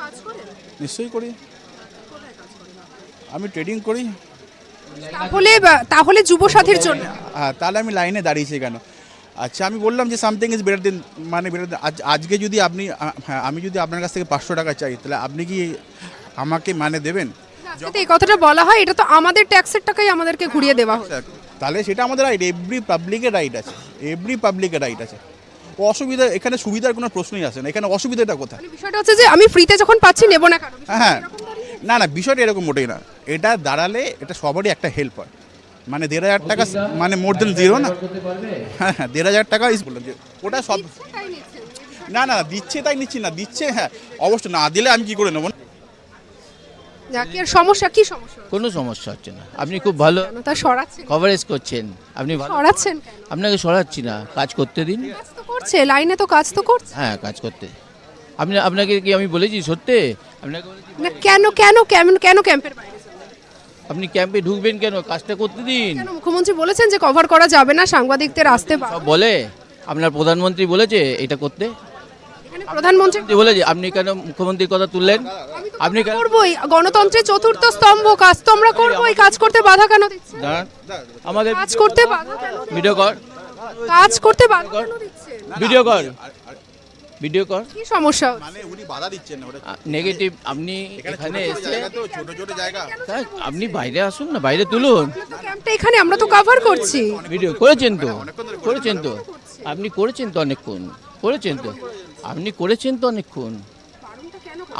কাজ করেন? নিশ্চয়ই করি। আমি ট্রেডিং করি। তাহলে তাহলে যুব সাথীর জন্য। হ্যাঁ তাহলে আমি লাইনে দাঁড়িয়েছি কেন? আচ্ছা আমি বললাম যে সামথিং ইজ বেটার দেন মানে বেটার আজ আজকে যদি আপনি হ্যাঁ আমি যদি আপনার কাছ থেকে পাঁচশো টাকা চাই তাহলে আপনি কি আমাকে মানে দেবেন? এই কথাটা বলা হয় এটা তো আমাদের ট্যাক্সের টাকাই আমাদেরকে ঘুরিয়ে দেওয়া হয় তাহলে সেটা আমাদের রাইট এভরি পাবলিকের রাইট আছে এভরি পাবলিকের রাইট আছে। অসুবিধা এখানে সুবিধার কোনো প্রশ্নই আসে না। এখানে অসুবিধাটা কোথায়? মানে বিষয়টা হচ্ছে যে আমি ফ্রিতে যখন পাচ্ছি নেব না কেন? হ্যাঁ না না বিষয়টা এরকম মোটেই না। এটা দাঁড়ালে এটা সবারই একটা হেল্প হয় মানে দেড় হাজার টাকা মানে মোর দেন জিরো না? হ্যাঁ হ্যাঁ দেড় হাজার টাকা ইস বললাম যে ওটা সব না না দিচ্ছে তাই নিচ্ছি না। দিচ্ছে হ্যাঁ অবশ্যই না দিলে আমি কি করে নেব? যাক, সমস্যা কি সমস্যা কোনো সমস্যা হচ্ছে না। আপনি খুব ভালো কেন? তা সরাচ্ছেন। কভারেজ করছেন। আপনি সরাচ্ছেন আপনাকে সরাচ্ছি না। কাজ করতে দিন। করছে লাইনে তো কাজ তো করছে? হ্যাঁ কাজ করতে। আপনি আপনাকে কি আমি বলেছি সত্যি? আপনাকে বলেছি না কেন কেন কেন কেন ক্যাম্পের বাইরে আপনি ক্যাম্পে ঢুকবেন কেন? কাজটা করতে দিন। কেন মুখ্যমন্ত্রী বলেছেন যে কভার করা যাবে না সাংবাদিকদের আসতে সব বলে। আপনার প্রধানমন্ত্রী বলেছে এটা করতে। এখানে প্রধানমন্ত্রী যে বলেছে আপনি কেন মুখ্যমন্ত্রীর কথা তুললেন? আপনি কেন করবই। গণতন্ত্রের চতুর্থ স্তম্ভ কাজ তো আমরা করবোই কাজ করতে বাধা কেন দাঁড়ান। আমাদের কাজ করতে বাধা কেন ভিডিও কর কাজ করতে বাধা কেন ভিডিও কর ভিডিও কর কি সমস্যা মানে উনি বাধা দিচ্ছেন না ওটা নেগেটিভ আপনি এখানে এসে ছোট ছোট জায়গা। আপনি বাইরে আসুন না বাইরে তুলুন। তো ক্যাম্পটা এখানে আমরা তো কভার করছি। ভিডিও করেছেন তো? করেছেন তো? আপনি করেছেন তো অনেকক্ষণ? করেছেন তো? আপনি করেছেন তো অনেকক্ষণ?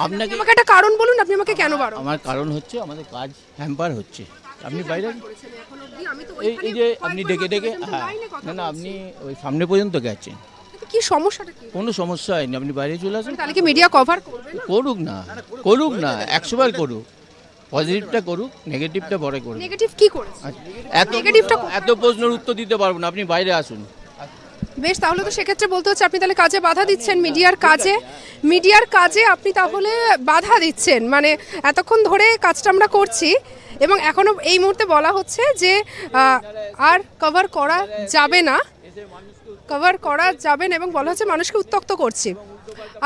আপনাকে আমাকে একটা কারণ বলুন আপনি আমাকে কেন বারণ আমার কারণ হচ্ছে আমাদের কাজ হ্যাম্পার হচ্ছে। আপনি বাইরে করেছেন এখন অবধি? আমি তো এই এই যে আপনি ডেকে ডেকে হ্যাঁ। না না আপনি ওই সামনে পর্যন্ত গেছেন। কি সমস্যাটা কি? কোনো সমস্যা হয়নি আপনি বাইরে চলে আসুন। তাহলে কি মিডিয়া কভার করবে না? করুক না করুক না একশো বার করুক। পজিটিভটা করুক নেগেটিভটা পরে করুক। নেগেটিভ কি করেছে? আচ্ছা, এত নেগেটিভটা এত প্রশ্নের উত্তর দিতে পারব না আপনি বাইরে আসুন। বেশ তাহলে তো সেক্ষেত্রে বলতে হচ্ছে আপনি তাহলে কাজে বাধা দিচ্ছেন মিডিয়ার কাজে। মিডিয়ার কাজে আপনি তাহলে বাধা দিচ্ছেন। মানে এতক্ষণ ধরে কাজটা আমরা করছি এবং এখনও এই মুহূর্তে বলা হচ্ছে যে আর কভার করা যাবে না। কভার করা যাবে না এবং বলা হচ্ছে মানুষকে উত্তক্ত করছি।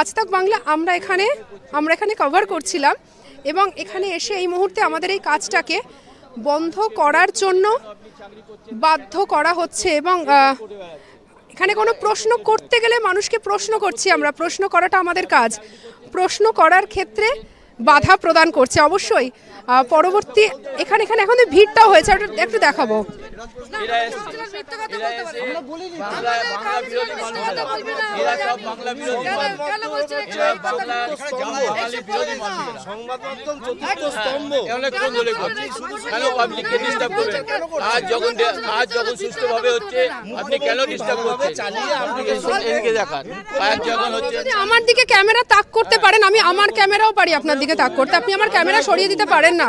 আজ তাক বাংলা, আমরা এখানে আমরা এখানে কভার করছিলাম এবং এখানে এসে এই মুহূর্তে আমাদের এই কাজটাকে বন্ধ করার জন্য বাধ্য করা হচ্ছে এবং এখানে কোনো প্রশ্ন করতে গেলে মানুষকে প্রশ্ন করছি আমরা। প্রশ্ন করাটা আমাদের কাজ। প্রশ্ন করার ক্ষেত্রে বাধা প্রদান করছে। অবশ্যই পরবর্তী, এখানে এখানে এখন ভিড়টাও হয়েছে। একটু দেখাবো। এরা সব বাংলা বিরোধী অনেকক্ষণ ধরে করছে কেন পাবলিককে ডিস্টার্ব করবেন কাজ যখন কাজ যখন হচ্ছে আপনি কেন ডিস্টার্ব করছেন? আপনি এদিকে দেখান। যখন হচ্ছে আমার দিকে ক্যামেরা তাক করতে পারেন আমি আমার ক্যামেরাও পারি আপনার দিকে তাক করতে। আপনি আমার ক্যামেরা সরিয়ে দিতে পারেন না।